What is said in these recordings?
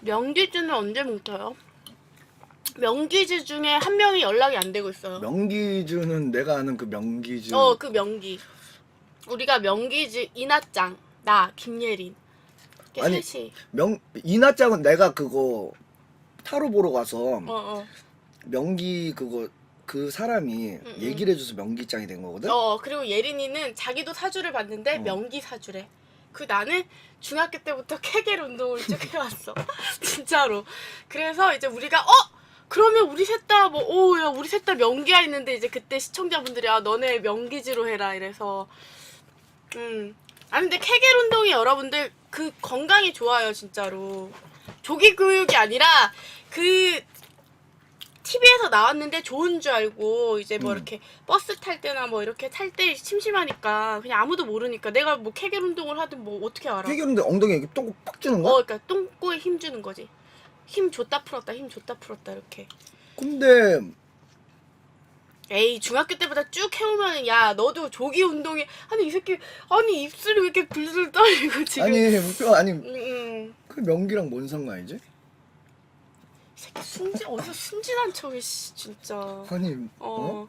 명기주는 언제 뭉쳐요? 명기주 중에 한 명이 연락이 안 되고 있어요. 명기주는 내가 아는 그 명기주. 어, 그 명기. 우리가 명기주 이나짱, 나 김예린. 이렇게 아니, 셋이. 명 이나짱은 내가 그거 타로 보러 가서 어, 어. 명기 그거 그 사람이 응. 얘기를 해줘서 명기짱이 된 거거든. 어, 그리고 예린이는 자기도 사주를 봤는데 어. 명기 사주래. 그 나는 중학교 때부터 케겔 운동을 쭉 해왔어. 진짜로. 그래서 이제 우리가 어 그러면 우리 셋 다 뭐 오야 우리 셋 다 명기야 있는데 이제 그때 시청자분들이 아 너네 명기지로 해라 이래서 음. 아 근데 케겔 운동이 여러분들 그 건강이 좋아요 진짜로. 조기 교육이 아니라 그 TV에서 나왔는데 좋은 줄 알고 이제 뭐 음. 이렇게 버스 탈 때나 뭐 이렇게 탈 때 심심하니까 그냥 아무도 모르니까 내가 뭐 케겔 운동을 하든 뭐 어떻게 알아? 해결인데 엉덩이에 이렇게 똥팍 주는 어, 거야? 그러니까 똥꼬에 힘 주는 거지. 힘 줬다 풀었다, 힘 줬다 풀었다 이렇게. 근데 에이 중학교 때보다 쭉 해오면 야 너도 조기 운동에 아니 이 새끼 아니 입술이 왜 이렇게 불술 떨리고 지금. 아니 아니 음, 음. 그 명기랑 뭔 상관이지? 이 새끼 순진 어디서 순진한 척이 씨 진짜. 아니 어? 어.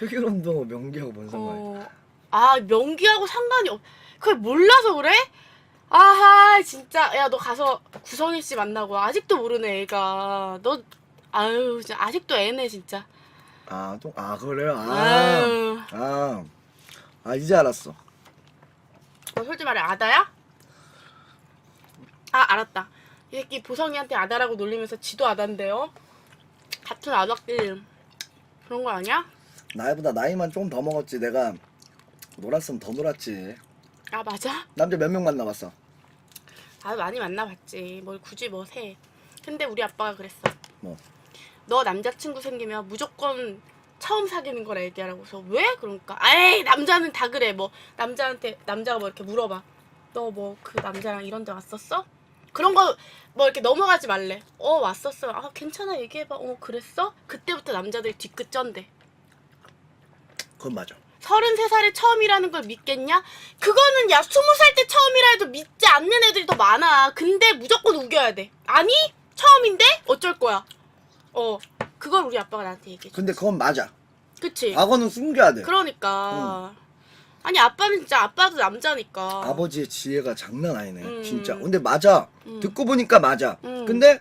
해결운동하고 명기하고 뭔 상관이야? 어. 아 명기하고 상관이 없. 그걸 몰라서 그래? 아하 진짜 야 너 가서 구성희 씨 만나고 아직도 모르네 애가 너 아유 진짜 아직도 애네 진짜. 아, 또, 아, 그래요? 아, 아유. 아, 아, 이제 알았어. 어, 솔직히 말해 아다야? 아 알았다. 이 새끼 보성이한테 아다라고 놀리면서 지도 아다인데요. 같은 아다끼 그런 거 아니야? 나이보다 나이만 좀 더 먹었지. 내가 놀았으면 더 놀았지. 아 맞아? 남자 몇 명 만나봤어? 아 많이 만나봤지. 뭘 굳이 뭐 세. 근데 우리 아빠가 그랬어. 뭐? 너 남자친구 생기면 무조건 처음 사귀는 거라 얘기하라고서 왜? 그러니까 에이 남자는 다 그래 뭐 남자한테 남자가 뭐 이렇게 물어봐 너 뭐 그 남자랑 이런 데 왔었어? 그런 거 뭐 이렇게 넘어가지 말래 어 왔었어 아 괜찮아 얘기해봐 어 그랬어? 그때부터 남자들이 뒤끝 쩐대 그건 맞아. 33살에 처음이라는 걸 믿겠냐? 그거는 야 20살 때 처음이라 해도 믿지 않는 애들이 더 많아 근데 무조건 우겨야 돼 아니? 처음인데? 어쩔 거야 어 그걸 우리 아빠가 나한테 얘기해 줘 근데 그건 맞아. 그치? 악어는 숨겨야 돼. 그러니까 아니 아빠는 진짜 아빠도 남자니까 아버지의 지혜가 장난 아니네. 음. 진짜. 근데 맞아. 음. 듣고 보니까 맞아. 음. 근데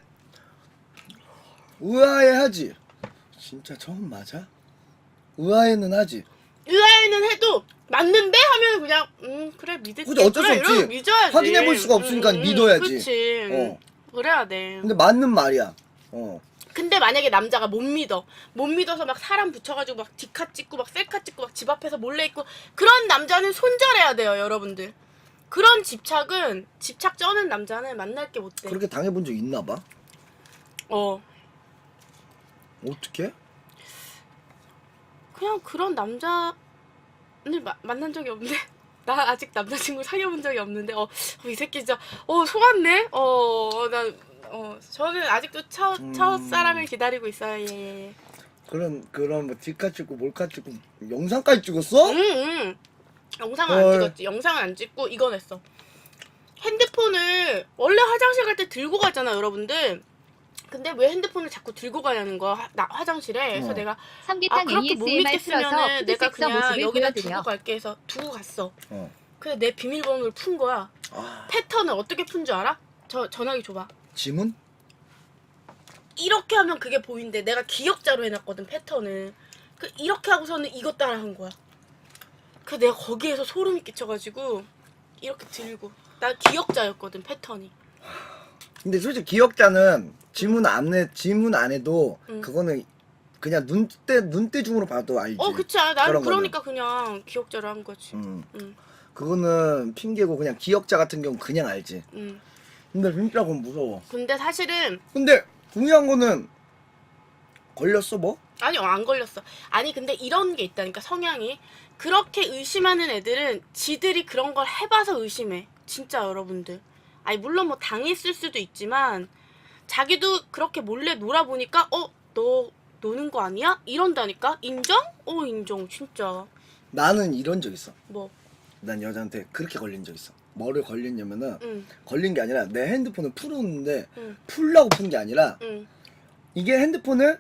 의아해하지. 진짜 처음 맞아? 의아해는 하지. 의아해는 해도 맞는데 하면 그냥 음 그래 믿을게 그치, 어쩔 수 그래, 없지. 이러고 믿어야지 확인해 볼 수가 없으니까 믿어야지. 그치 어. 그래야 돼 근데 맞는 말이야. 어. 근데 만약에 남자가 못 믿어. 못 믿어서 막 사람 붙여가지고 막 디카 찍고 막 셀카 찍고 막 집 앞에서 몰래 있고. 그런 남자는 손절해야 돼요 여러분들. 그런 집착은 집착 쩌는 남자는 만날 게 못돼. 그렇게 당해본 적 있나 봐. 어. 어떻게? 그냥 그런 남자를 마- 만난 적이 없는데 나 아직 남자친구 사귀어본 적이 없는데. 어 이 새끼 진짜 어 속았네? 어나 어 저는 아직도 첫 음. 첫사랑을 기다리고 있어요 예, 예. 그런 그런 뭐 디카 찍고 몰카 찍고 영상까지 찍었어? 응, 응. 영상은 안 헐. 찍었지 영상은 안 찍고 이건 했어 핸드폰을 원래 화장실 갈 때 들고 가잖아 여러분들 근데 왜 핸드폰을 자꾸 들고 가냐는 거야 화, 나, 화장실에 그래서 어. 내가 아 성게탕 그렇게 못 ASMR 틀어서 믿겠으면은 내가 푸드섹서 그냥 모습을 여기다 두고 보여드려. 갈게 해서 두고 갔어 어. 근데 내 비밀번호를 푼 거야. 아, 패턴을 어떻게 푼 줄 알아? 저 전화기 줘봐. 지문? 이렇게 하면 그게 보인대. 내가 기억자로 해놨거든 패턴을. 그 이렇게 하고서는 이것 따라 한 거야. 그 내가 거기에서 소름이 끼쳐가지고 이렇게 들고 나 기억자였거든 패턴이. 근데 솔직히 기억자는 지문 안에 지문 안 해도 응. 그거는 그냥 눈대 눈대중으로 봐도 알지. 어 그치. 아, 나는 그런 그러니까 그냥 기억자로 한 거지. 음. 응, 그거는 핑계고 그냥 기억자 같은 경우 는 그냥 알지. 응. 근데 진짜 그건 무서워. 근데 사실은 근데 중요한 거는 걸렸어 뭐? 아니 어, 안 걸렸어. 아니 근데 이런 게 있다니까 성향이 그렇게 의심하는 애들은 지들이 그런 걸 해봐서 의심해. 진짜 여러분들. 아니 물론 뭐 당했을 수도 있지만 자기도 그렇게 몰래 놀아보니까 어 너 노는 거 아니야? 이런다니까 인정? 어 인정 진짜 나는 이런 적 있어. 뭐 난 여자한테 그렇게 걸린 적 있어. 뭐를 걸렸냐면은 응, 걸린 게 아니라 내 핸드폰을 풀었는데 응, 풀라고 푼 게 아니라 응, 이게 핸드폰을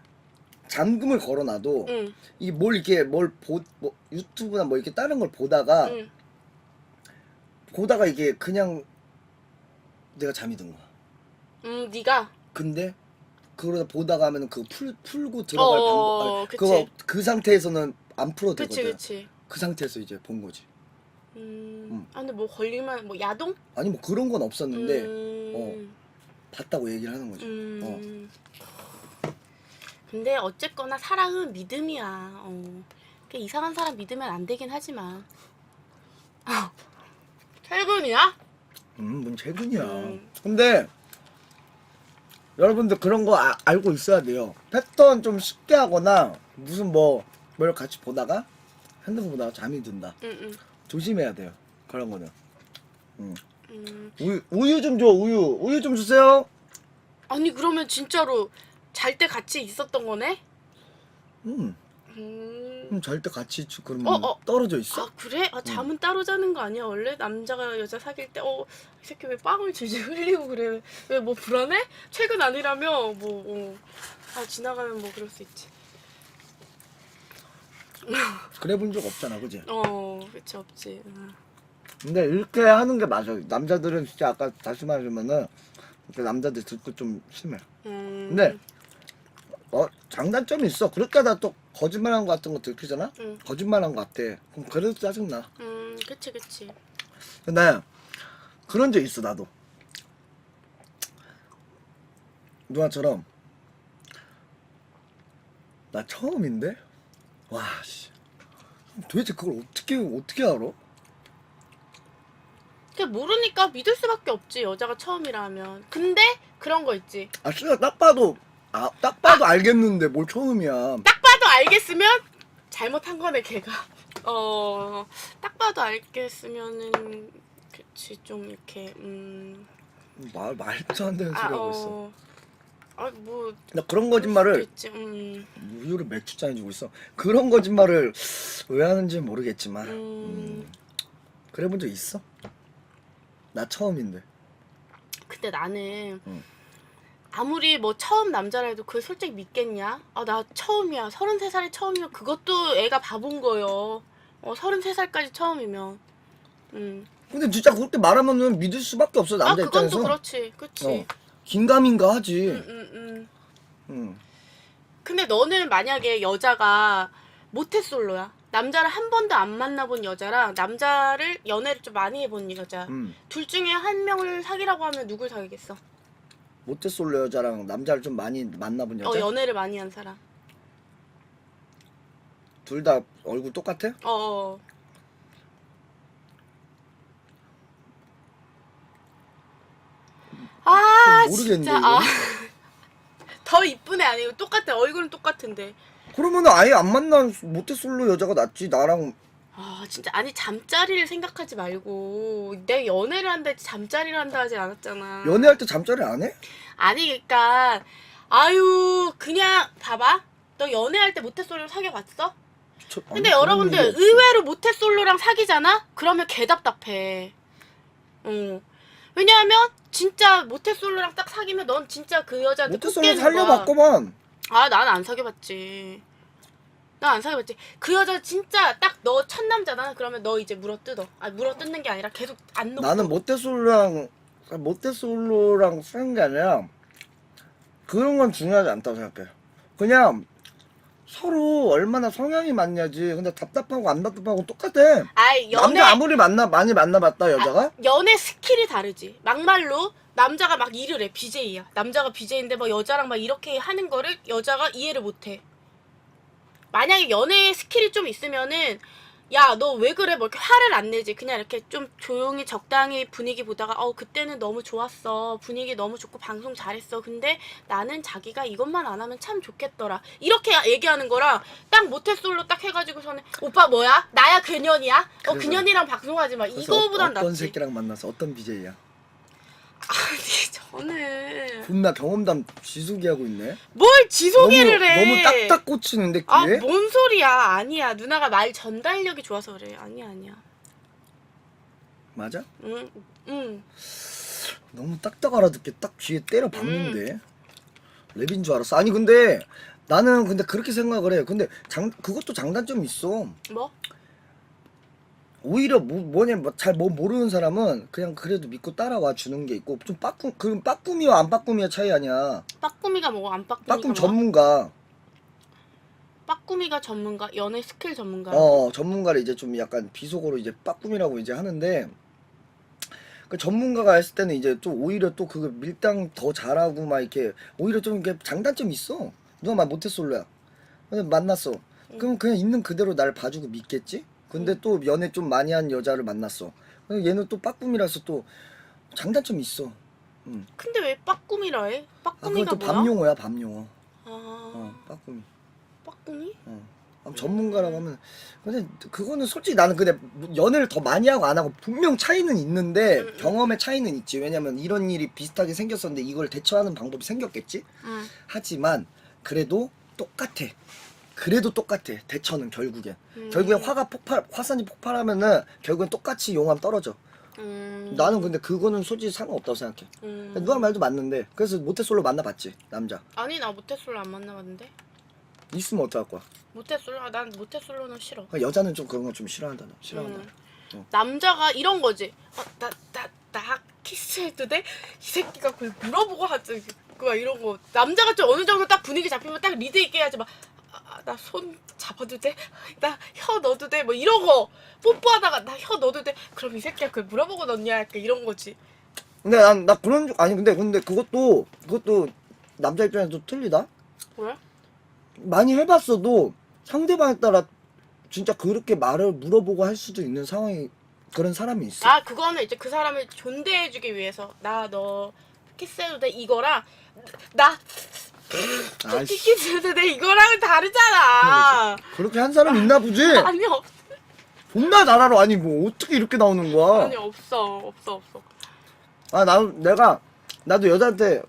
잠금을 걸어놔도 응, 이뭘 이렇게 뭘보 뭐 유튜브나 뭐 이렇게 다른 걸 보다가 응. 보다가 이게 그냥 내가 잠이 든 거야. 음, 네가 근데 그러다 보다가 하면은 그거 풀 풀고 들어갈 어, 방법 아니, 그치. 그거 그 상태에서는 안 풀어도 그치, 되거든. 그치. 그 상태에서 이제 본 거지. 음, 음. 아, 근데 뭐 걸리면 뭐 야동? 아니 뭐 그런 건 없었는데 음, 어. 봤다고 얘기를 하는 거지. 어. 음. 근데 어쨌거나 사랑은 믿음이야. 어. 그 이상한 사람 믿으면 안 되긴 하지만. 아, 최근이야? 음, 뭔 최근이야. 음. 근데 여러분들 그런 거 아- 알고 있어야 돼요. 패턴 좀 쉽게 하거나 무슨 뭐 뭘 같이 보다가 핸드폰 보다가 잠이 든다. 응, 응. 조심해야 돼요. 그런 거는. 음. 음. 우유 우유 좀 줘. 우유. 우유 좀 주세요. 아니 그러면 진짜로 잘 때 같이 있었던 거네? 음. 음. 잘때 같이 있지 그러면 어, 어. 떨어져 있어? 아 그래? 아 잠은 따로 자는 거 아니야 원래? 남자가 여자 사귈 때 어 이 새끼 왜 빵을 질질 흘리고 그래? 왜 뭐 불안해? 최근 아니라며 뭐 어. 아 지나가면 뭐 그럴 수 있지. 그래 본 적 없잖아, 그지? 어 그치 없지. 응. 근데 이렇게 하는 게 맞아. 남자들은 진짜 아까 다시 말하자면은 이렇게 남자들 듣고 좀 심해. 음. 근데 어 장단점이 있어. 그렇게 하다 또 거짓말한 거 같은 거 들키잖아. 응. 거짓말한 거 같아. 그럼 그래도 짜증 나. 음 그치 그치. 근데 그런 적 있어 나도. 누나처럼 나 처음인데 와 씨. 도대체 그걸 어떻게 어떻게 알아? 그 모르니까 믿을 수밖에 없지 여자가 처음이라면. 근데 그런 거 있지. 아 진짜 딱 봐도 아 딱 봐도 알겠는데 뭘 처음이야. 딱 봐도 알겠으면 잘못한 거네 걔가 어딱 봐도 알겠으면은 그치 좀 이렇게 음아 말 말도 안 되는 소리 하고 있어. 어. 아뭐 나 그런 거짓말을 있지 음, 우유를 몇주 잔에 주고 있어. 그런 거짓말을 왜 하는지 모르겠지만 음. 음, 그래 본 적 있어? 나 처음인데. 근데 나는 응. 아무리 뭐 처음 남자라 도 그걸 솔직히 믿겠냐 아 나 처음이야 33살이 처음이면 그것도 애가 바본 거요 어 33살까지 처음이면 음. 근데 진짜 그렇게 말하면은 믿을 수밖에 없어 아 남자 그건 입장에서. 또 그렇지 그치 어. 긴가민가 하지. 음, 음, 음. 응. 근데 너는 만약에 여자가 모태솔로야. 남자를 한 번도 안 만나본 여자랑 남자를 연애를 좀 많이 해본 여자. 응. 둘 중에 한 명을 사귀라고 하면 누굴 사귀겠어? 모태솔로 여자랑 남자를 좀 많이 만나본 어 여자. 연애를 많이 한 사람. 둘 다 얼굴 똑같아? 어, 어. 아 모르겠는데, 진짜 이거. 아. 더 이쁜 애 아니고 똑같아 얼굴은 똑같은데 그러면은 아예 안 만난 모태솔로 여자가 낫지 나랑 아 진짜 아니 잠자리를 생각하지 말고 내 연애를 한다 했지 잠자리를 한다 하지 않았잖아 연애할 때 잠자리 안 해? 아니 그니까 아유 그냥 봐봐 너 연애할 때 모태솔로 사귀어봤어? 저- 근데 아니, 여러분들 일이 없어. 의외로 모태솔로랑 사귀잖아? 그러면 개 답답해 어 왜냐하면 진짜 모태솔로랑 딱 사귀면 넌 진짜 그 여자한테 모태솔로 거야. 살려봤구만. 아, 난 안 사귀어봤지. 난 안 사귀어봤지. 그 여자 진짜 딱 너 첫 남자다. 그러면 너 이제 물어 뜯어. 아, 물어 뜯는 게 아니라 계속 안 놓고. 나는 모태솔로랑 모태솔로랑 사는 게 아니라 그런 건 중요하지 않다고 생각해. 그냥 서로 얼마나 성향이 맞냐지. 근데 답답하고 안 답답하고 똑같아. 아이, 연애, 남자 아무리 만나 많이 만나봤다 여자가 연애 스킬이 다르지. 막말로 남자가 막 일을 해. BJ야. 남자가 BJ인데 뭐 여자랑 막 이렇게 하는 거를 여자가 이해를 못 해. 만약에 연애 스킬이 좀 있으면은 야, 너 왜 그래? 뭐 이렇게 화를 안 내지. 그냥 이렇게 좀 조용히 적당히 분위기 보다가 어, 그때는 너무 좋았어. 분위기 너무 좋고 방송 잘했어. 근데 나는 자기가 이것만 안 하면 참 좋겠더라. 이렇게 얘기하는 거랑 딱 모태솔로 딱 해가지고서는 오빠 뭐야? 나야 그년이야? 어, 그래서- 그년이랑 방송하지 마. 그래서 이거보단 어떤 낫지. 새끼랑 만나서 어떤 BJ야 아니 저는 존나 경험담 지속이 하고 있네 뭘 지소개를 너무, 해? 너무 딱딱 꽂히는데 아 귀에 뭔 소리야? 아니야 누나가 말 전달력이 좋아서 그래. 아니야 아니야. 맞아? 응, 응. 너무 딱딱 알아듣게 딱 귀에 때려 박는데 랩인 줄 알았어. 아니 근데 나는 근데 그렇게 생각을 해. 근데 장 그것도 장단점이 있어. 뭐? 오히려 뭐, 뭐냐 잘뭐 모르는 사람은 그냥 그래도 믿고 따라와 주는 게 있고 좀 빠꾸 그 빠꾸미와 안 빠꾸미의 차이 아니야. 빠꾸미가 뭐고 안 빠꾸미가 빠꿈 뭐야? 전문가. 빠꾸미가 전문가, 연애 스킬 전문가. 어 전문가를 이제 좀 약간 비속어로 이제 빠꿈이라고 이제 하는데 그 전문가가 했을 때는 이제 좀 오히려 또 그 밀당 더 잘하고 막 이렇게 오히려 좀 이게 장단점 이 있어 누가 말 근데 만났어 그럼 그냥 있는 그대로 날 봐주고 믿겠지 근데 음. 또 연애 좀 많이 한 여자를 만났어 근데 얘는 또 빠꿈이라서 또 장단점이 있어 음. 근데 왜 빠꾸미라 해? 아 그건 빠꾸미가 또 뭐야? 밤용어야 밤용어 아, 어 빠꿈이 빠꾸미? 어. 아, 전문가라고 하면 근데 그거는 솔직히 나는 근데 연애를 더 많이 하고 안 하고 분명 차이는 있는데 음, 음. 경험의 차이는 있지 왜냐면 이런 일이 비슷하게 생겼었는데 이걸 대처하는 방법이 생겼겠지 응. 하지만 그래도 똑같아 그래도 똑같아 대처는 결국엔 음. 결국엔 화가 폭발 화산이 폭발하면은 결국엔 똑같이 용암 떨어져 음. 나는 근데 그거는 솔직히 상관없다고 생각해 음. 누가 말도 맞는데 그래서 모태솔로 만나봤지 남자 아니 나 모태솔로 안 만나봤는데. 있으면 어떡할 거야 모태솔로? 아, 난 모태솔로는 싫어. 그러니까 여자는 좀 그런 거 좀 싫어한다 너. 싫어한다 음. 어. 남자가 이런 거지. 어, 나, 나, 나 키스해도 돼? 이 새끼가 그걸 물어보고 하지. 그거 이런 거. 남자가 좀 어느 정도 딱 분위기 잡히면 딱 리드 있게 해야지. 막, 아, 나 손 잡아도 돼? 나 혀 넣어도 돼? 뭐 이런 거. 뽀뽀하다가 나 혀 넣어도 돼? 그럼 이 새끼가 그걸 물어보고 넣냐? 약간 이런 거지. 근데 난 나 그런 줄 아니 근데 근데 그것도 그것도 남자 입장에서 틀리다. 왜? 많이 해봤어도 상대방에 따라 진짜 그렇게 말을 물어보고 할 수도 있는 상황이 그런 사람이 있어. 아, 그거는 이제 그 사람을 존대해주기 위해서. 나 너 키스해도 돼? 이거랑 나 아이씨, 키스해도 돼? 이거랑은 다르잖아. 그렇게 한 사람 있나 보지. 아니, 없, 존나 잘 알아. 아니 뭐 어떻게 이렇게 나오는 거야? 아니, 없어. 없어, 없어. 아 나 내가 나도 여자한테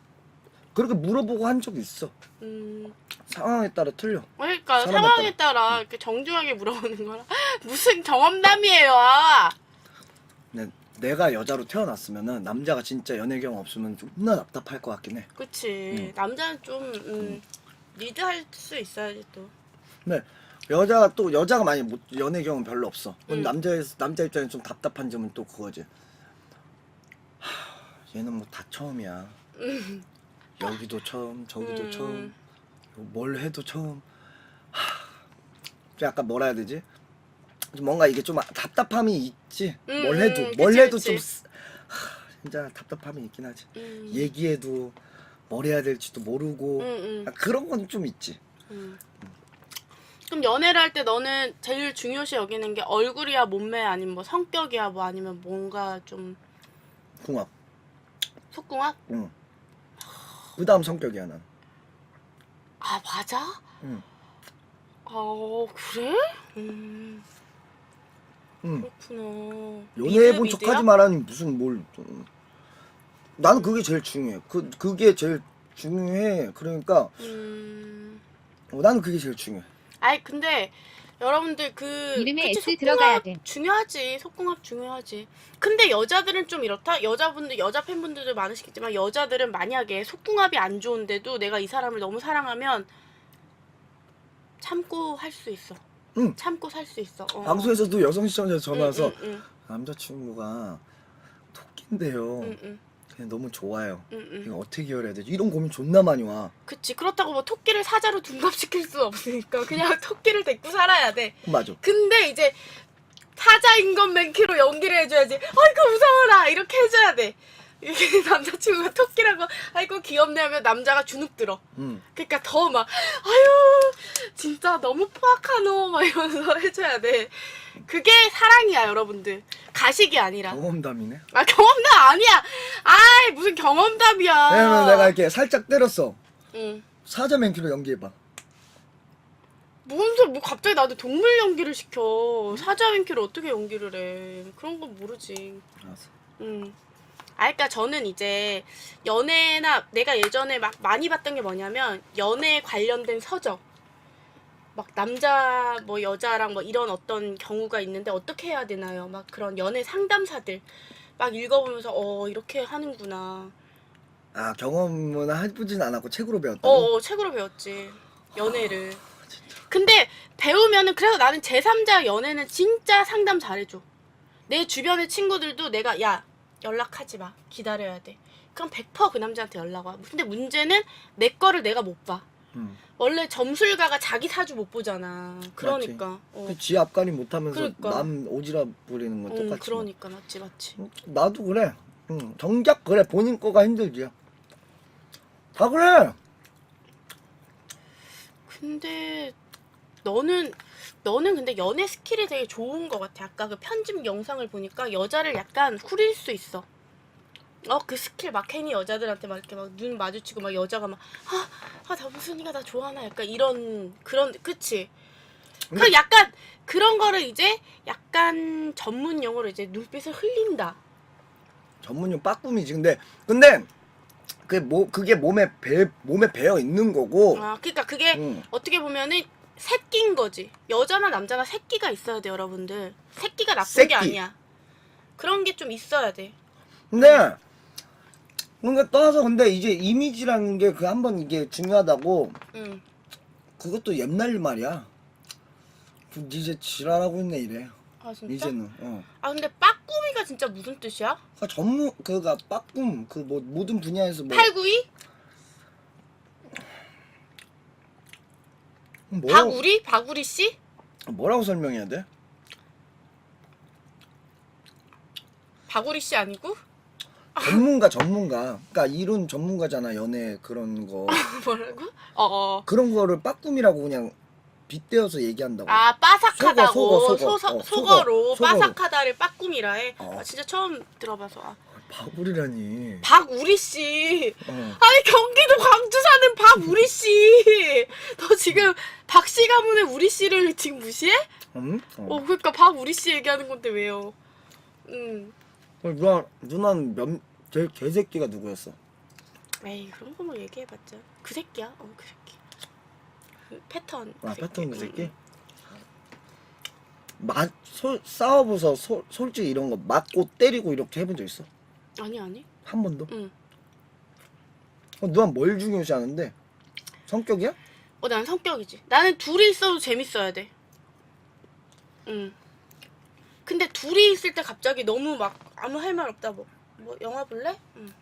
그렇게 물어보고 한 적이 있어. 음. 상황에 따라 틀려. 그러니까 사람에 상황에 따라 이렇게 정중하게 물어보는 거라 무슨 경험담이에요. 아. 내가 여자로 태어났으면은 남자가 진짜 연애 경험 없으면 존나 답답할 것 같긴 해. 그치. 남자는 좀 음, 리드할 수 있어야지 또. 근데 여자가 또 여자가 많이 못, 연애 경험 별로 없어. 그럼 음. 남자 남자 입장에 좀 답답한 점은 또 그거지. 하, 얘는 뭐 다 처음이야. 음. 여기도 처음, 저기도 음. 처음, 뭘 해도 처음. 하, 좀 약간 뭐라 해야 되지? 좀 뭔가 이게 좀 답답함이 있지. 음, 뭘 해도 음, 뭘 그치, 해도 그치. 좀 쓰- 하, 진짜 답답함이 있긴 하지. 음. 얘기해도 뭘 해야 될지도 모르고 음, 음, 아, 그런 건 좀 있지. 음. 그럼 연애를 할 때 너는 제일 중요시 여기는 게 얼굴이야 몸매 아니면 뭐 성격이야 뭐 아니면 뭔가 좀 궁합. 속궁합? 응. 그 다음 성격이야 난. 아 맞아? 응. 어 그래? 음 응. 그렇구나. 연애해 본 미드, 척하지 미드야? 말라니 무슨 뭘 좀. 나는 그게 제일 중요해 그, 그게 제일 중요해 그러니까 음. 어, 나는 그게 제일 중요해 아이 근데 여러분들 그 이름에 그치, S 속궁합 들어가야 돼. 중요하지 속궁합 중요하지 근데 여자들은 좀 이렇다 여자분들 여자 팬분들도 많으시겠지만 여자들은 만약에 속궁합이 안 좋은데도 내가 이 사람을 너무 사랑하면 참고 할 수 있어 응. 참고 살 수 있어. 어. 방송에서도 여성 시청자 전화 와서 응, 응, 남자친구가 토끼인데요. 응, 응, 그냥 너무 좋아요. 응, 응. 이거 어떻게 해야 되지? 이런 고민 존나 많이 와. 그치. 그렇다고 뭐 토끼를 사자로 둔갑시킬 수 없으니까 그냥 토끼를 데리고 살아야 돼. 맞아. 근데 이제 사자인 건 맨키로 연기를 해줘야지. 아이고 무서워라! 이렇게 해줘야 돼. 이게 남자친구가 토끼라고 아이고 귀엽네 하면 남자가 주눅 들어. 응. 그러니까 더 막 아유 진짜 너무 포악하노 막 이러면서 해줘야 돼. 그게 사랑이야 여러분들. 가식이 아니라. 경험담이네 아 경험담 아니야. 아이 무슨 경험담이야. 왜냐면 내가 이렇게 살짝 때렸어 응. 사자 맨키로 연기해봐 뭔 소리 뭐 갑자기 나한테 동물 연기를 시켜. 사자 윙키를 어떻게 연기를 해. 그런 건 모르지. 알았어 음. 아, 그러니까 저는 이제 연애나 내가 예전에 막 많이 봤던 게 뭐냐면 연애 관련된 서적. 막 남자 뭐 여자랑 뭐 이런 어떤 경우가 있는데 어떻게 해야 되나요? 막 그런 연애 상담사들 막 읽어보면서 어 이렇게 하는구나. 아 경험은 해보진 않았고 책으로 배웠다고? 어, 어 책으로 배웠지 연애를. 근데 배우면은 그래서 나는 제3자 연애는 진짜 상담 잘해줘. 내 주변의 친구들도 내가 야 연락하지 마 기다려야 돼. 그럼 100%그 남자한테 연락 와. 근데 문제는 내 거를 내가 못 봐. 음. 원래 점술가가 자기 사주 못 보잖아. 그러니까. 어. 그지 앞가림 못하면서 그러니까. 남 오지랖 부리는 건 응, 똑같지 뭐. 그러니까 맞지 맞지. 응, 나도 그래 응, 정작 그래 본인 거가 힘들지 다 그래 근데 너는 너는 근데 연애 스킬이 되게 좋은 것 같아. 아까 그 편집 영상을 보니까 여자를 약간 후릴 수 있어. 어 그 스킬 막 괜히 여자들한테 막 이렇게 막 눈 마주치고 막 여자가 막 아 아 나 무슨이가 나 좋아하나 약간 이런 그런 그치? 그 약간 그런 거를 이제 약간 전문 용어로 이제 눈빛을 흘린다. 전문용 빠꿈이지 근데 근데 그게 뭐 그게 몸에 배 몸에 배어 있는 거고 아 그러니까 그게 응. 어떻게 보면은 새끼인 거지. 여자나 남자나 새끼가 있어야 돼, 여러분들. 새끼가 나쁜 새끼. 게 아니야. 그런 게 좀 있어야 돼. 근데 뭔가 떠나서 근데 이제 이미지라는 게 그 한 번 이게 중요하다고 응. 그것도 옛날 말이야 그 이제 지랄하고 있네 이래 아 진짜? 이제는 어 아 근데 빠꾸미가 진짜 무슨 뜻이야? 그 전문 그가 빠꿈 그 뭐 모든 분야에서 뭐 892? 뭐라고, 박우리? 박우리 씨? 뭐라고 설명해야 돼? 박우리 씨 아니고? 전문가 전문가 그러니까 이론 전문가잖아 연애 그런 거 뭐라고? 어 어. 그런 거를 빠꿈이라고 그냥 빗대어서 얘기한다고 아 빠삭하다고 속어, 속어. 어, 속어 로 속어, 속어로. 빠삭하다를 빠꿈이라 해. 어. 아, 진짜 처음 들어봐서. 아. 바구리라니 박우리 씨. 어. 아니 경기도 광주 사는 박우리 씨. 너 지금 박 씨 가문의 우리 씨를 지금 무시해? 응? 어. 어 그러니까 박우리 씨 얘기하는 건데 왜요? 음. 어, 누나 누나는 몇 제일 개새끼가 누구였어? 에이 그런 거뭐 얘기해봤자 그 새끼야. 어 그 새끼. 그 패턴. 그 아 새끼. 패턴 그 새끼? 응, 맞 소, 싸워보서 소, 솔직히 이런 거 맞고 때리고 이렇게 해본 적 있어? 응. 아니 아니. 한 번도? 응. 어, 누나 뭘 중요시 하는데? 성격이야? 어, 난 성격이지. 나는 둘이 있어도 재밌어야 돼. 응. 근데 둘이 있을 때 갑자기 너무 막 아무 할 말 없다. 뭐, 뭐 영화 볼래? 응.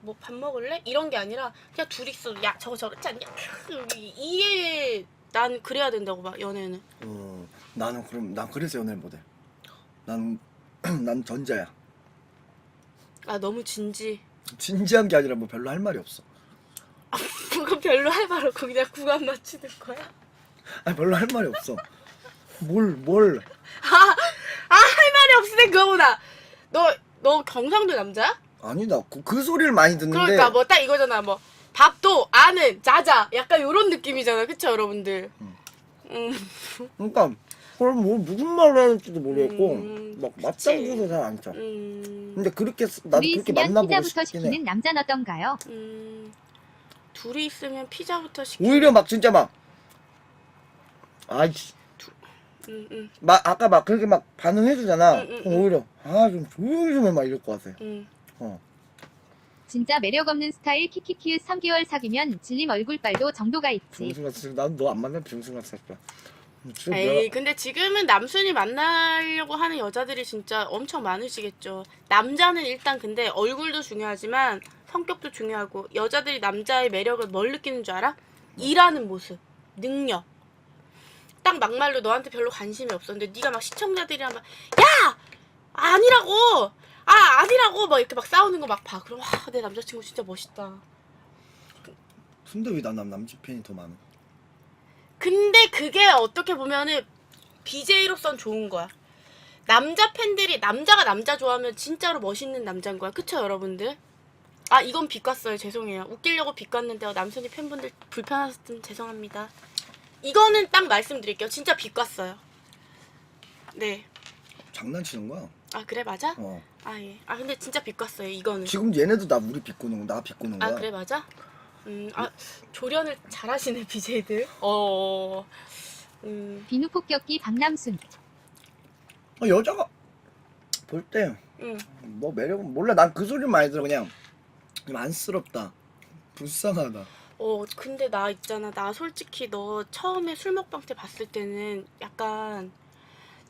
뭐 밥 먹을래? 이런 게 아니라 그냥 둘이 있어도 야 저거 저렇지 않냐? 이- 이게 난 그래야 된다고 봐 연애는. 어 나는 그럼 난 그래서 연애를 못해 난, 난 전자야 아 너무 진지. 진지한 게 아니라 뭐 별로 할 말이 없어 그거 별로 할 말 없고 그냥 구간 맞추는 거야. 아니 별로 할 말이 없어 뭘 뭘 아 할 말이 없으면 그거보다 너너 경상도 남자야? 아니 나그 소리를 많이 듣는데 그러니까 뭐 딱 이거잖아 뭐 밥도 아는 자자 약간 요런 느낌이잖아 그쵸 여러분들 음. 음. 그러니까 그럼 뭐 무슨 말을 해야 될지도 모르겠고 음, 막. 맞장구도 잘 안 쳐. 음, 근데 그렇게 쓰- 나도 우리 그렇게 있으면 만나보고 피자부터 싶긴 해. 시키는 남자는 어떤가요? 음. 둘이 있으면 피자부터 시키 오히려 막 진짜 막 아이씨 음, 음, 막 아까 막 그렇게 막 반응해 주잖아. 음, 음, 그럼 오히려 아 좀 조용히 좀 해 막 이럴 것 같아. 음. 어. 진짜 매력 없는 스타일 키키키 3개월 사귀면 질림 얼굴빨도 정도가 있지. 병신 같은 난 너 안 만나면 병신 같을 거야. 지금 에이 내가 근데 지금은 남순이 만나려고 하는 여자들이 진짜 엄청 많으시겠죠 남자는 일단 근데 얼굴도 중요하지만 성격도 중요하고 여자들이 남자의 매력을 뭘 느끼는 줄 알아? 일하는 모습 능력 딱 막말로 너한테 별로 관심이 없었는데 네가 막 시청자들이랑 막 야! 아니라고! 아 아니라고! 막 이렇게 막 싸우는 거 막 봐 그럼 와 내 남자친구 진짜 멋있다 근데 왜난 남자 팬이 더 많아? 근데 그게 어떻게 보면은 BJ로선 좋은 거야. 남자 팬들이 남자가 남자 좋아하면 진짜로 멋있는 남자인 거야. 그쵸 여러분들? 아 이건 비꼈어요. 죄송해요. 웃기려고 비꼈는데 남순이 팬분들 불편하셨으면 죄송합니다. 이거는 딱 말씀드릴게요. 진짜 비꼈어요. 네. 장난치는 거야. 아 그래 맞아? 어. 아 예. 아 근데 진짜 비꼈어요. 이거는. 지금 얘네도 나 우리 비꼬는 거, 나 비꼬는 거야. 아 그래 맞아? 음, 아 조련을 잘하시네 BJ들. 어. 음, 비누 폭격기 박남순. 어, 여자가 볼 때 뭐 음. 매력은 몰라 난 그 소리 많이 들어 그냥 좀 안쓰럽다 불쌍하다 어, 근데 나 있잖아. 나 솔직히 너 처음에 술 먹방 때 봤을 때는 약간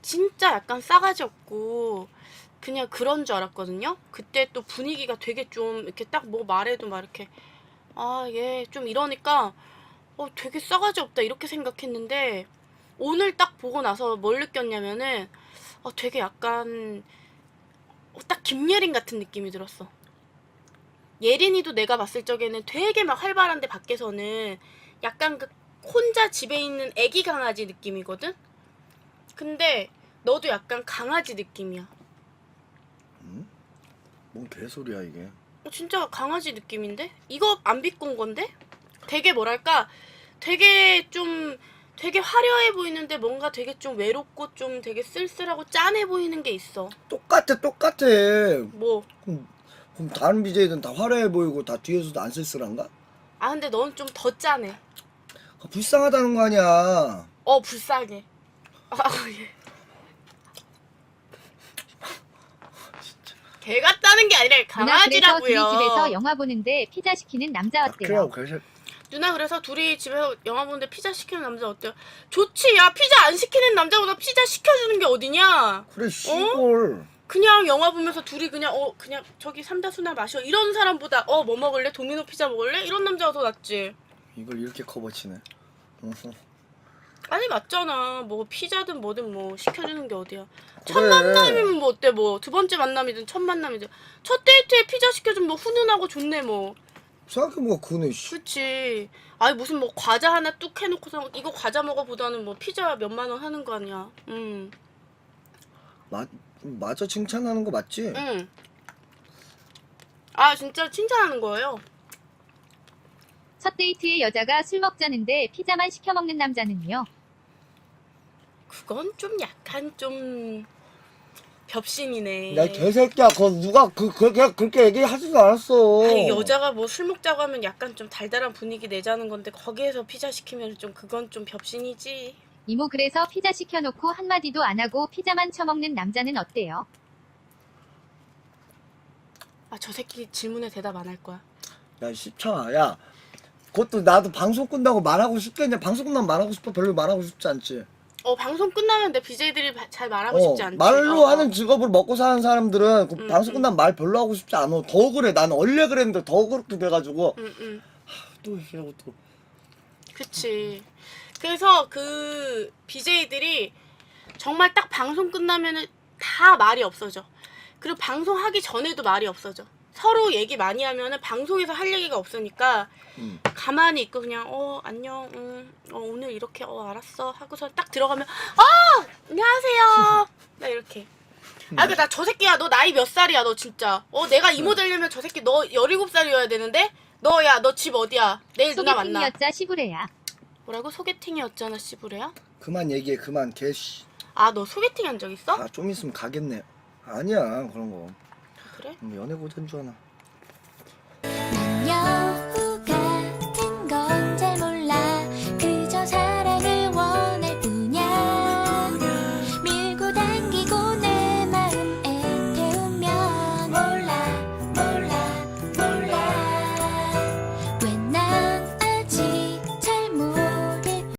진짜 약간 싸가지 없고 그냥 그런 줄 알았거든요. 그때 또 분위기가 되게 좀 이렇게 딱 뭐 말해도 막 이렇게 아, 얘 좀 이러니까 어, 되게 싸가지 없다 이렇게 생각했는데 오늘 딱 보고 나서 뭘 느꼈냐면은 어, 되게 약간 어, 딱 김예린 같은 느낌이 들었어. 예린이도 내가 봤을 적에는 되게 막 활발한데 밖에서는 약간 그 혼자 집에 있는 애기 강아지 느낌이거든? 근데 너도 약간 강아지 느낌이야. 응? 뭔 개소리야 이게 어, 진짜 강아지 느낌인데? 이거 안 비꼰 건데? 되게 뭐랄까, 되게 좀, 되게 화려해 보이는데 뭔가 되게 좀 외롭고 좀 되게 쓸쓸하고 짠해 보이는 게 있어. 똑같아 똑같아 뭐. 그럼, 그럼 다른 BJ들은 다 화려해 보이고 다 뒤에서도 안 쓸쓸한가? 아, 근데 넌 좀 더 짠해. 아, 불쌍하다는 거 아니야 어, 불쌍해. 아, 예. 개 같다는 게 아니라 누나 그래서 둘이 강아지라고요. 집에서 영화 보는데 피자 시키는 남자 그래요 어때요? 그래서 누나 그래서 둘이 집에서 영화 보는데 피자 시키는 남자 어때요? 좋지. 야 피자 안 시키는 남자보다 피자 시켜주는 게 어디냐? 그래 시골 그냥 영화 보면서 둘이 그냥 어 그냥 저기 삼다수나 마셔 이런 사람보다 어 뭐 먹을래? 도미노 피자 먹을래? 이런 남자가 더 낫지. 이걸 이렇게 커버치네. 아니 맞잖아. 뭐 피자든 뭐든 뭐 시켜주는 게 어디야? 첫 그래. 만남이면 뭐 어때 뭐 두 번째 만남이든 첫 만남이든 첫 데이트에 피자 시켜주면 뭐 훈훈하고 좋네 뭐. 생각해보니까 그네 씨 그치. 아니 무슨 뭐 과자 하나 뚝 해놓고서 이거 과자 먹어보다는 뭐 피자 몇만 원 하는 거 아니야. 음. 마, 맞아 칭찬하는 거 맞지? 응. 아 진짜 칭찬하는 거예요. 첫 데이트에 여자가 술 먹자는데 피자만 시켜 먹는 남자는요? 그건 좀 약간 좀 벽신이네. 야 개새끼야 그거 누가 그 그렇게 그렇게 얘기하지도 않았어 아니, 여자가 뭐 술 먹자고 하면 약간 좀 달달한 분위기 내자는 건데 거기에서 피자 시키면 좀 그건 좀 벽신이지. 이모 그래서 피자 시켜놓고 한마디도 안 하고 피자만 처먹는 남자는 어때요? 아 저 새끼 질문에 대답 안 할 거야. 야 십창아 야 그것도 나도 방송 끝나고 말하고 싶겠냐 방송 끝나면 말하고 싶어 별로 말하고 싶지 않지 어 방송 끝나면 내 BJ들이 잘 말하고 싶지 않지. 말로 어, 하는 직업으로 먹고 사는 사람들은 그 음, 방송 음. 끝나면 말 별로 하고 싶지 않아 더 그래 나는 원래 그랬는데 더 그렇게 돼가지고 응 응. 또 이러고 또 그치. 그래서 그 BJ들이 정말 딱 방송 끝나면은 다 말이 없어져. 그리고 방송하기 전에도 말이 없어져. 서로 얘기 많이 하면은 방송에서 할 얘기가 없으니까 음. 가만히 있고 그냥 어 안녕 음, 어, 오늘 이렇게 어 알았어 하고서 딱 들어가면 어 안녕하세요. 나 이렇게. 아 그 나 저 새끼야 너 나이 몇 살이야 너 진짜. 어 내가 이모 되려면 저 새끼 너 17살이어야 되는데? 너 야 너 집 어디야? 내일 누나 만나. 소개팅이었자 시부레야. 뭐라고? 소개팅이었잖아 씨부레야? 그만 얘기해 그만 개씨. 아 너 소개팅 한 적 있어? 아 좀 있으면 가겠네. 아니야 그런 거 그래? 연애 고된 줄 아나